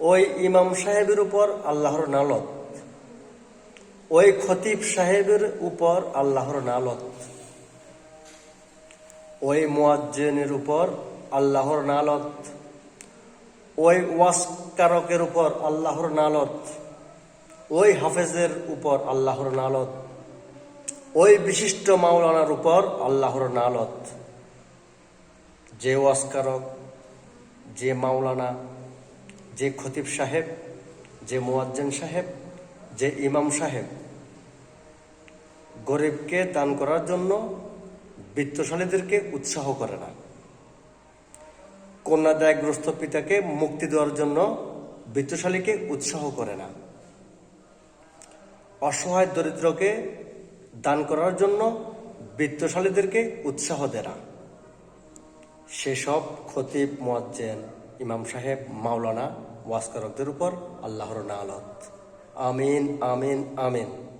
ওই ইমাম সাহেবের উপর আল্লাহর নালত। ওই খতিব সাহেবের উপর আল্লাহর নালত। ওই মোয়াজ্জেনের উপর আল্লাহর নালত। ওই ওয়াসকারকের উপর আল্লাহর নালত। ওই হাফেজের উপর আল্লাহর নালত। ওই বিশিষ্ট মাওলানার উপর আল্লাহর নালত। যে ওয়াসকারক যে মাওলানা যে খতিব সাহেব, যে মোয়াজ্জেন সাহেব, যে ইমাম সাহেব গরিবকে দান করার জন্য বিত্তশালীদেরকে উৎসাহ করে না। কন্যাদায়গ্রস্ত পিতাকে মুক্তি দেওয়ার জন্য বৃত্তশালীকে উৎসাহ করে না। অসহায় দরিদ্রকে দান করার জন্য বিত্তশালীদেরকে উৎসাহ দেয় না। সেসব খতিব, মোয়াজ্জেন, ইমাম সাহেব, মাওলানা ওয়াসকারকদের উপর আল্লাহর নালত। আমিন আমিন আমিন।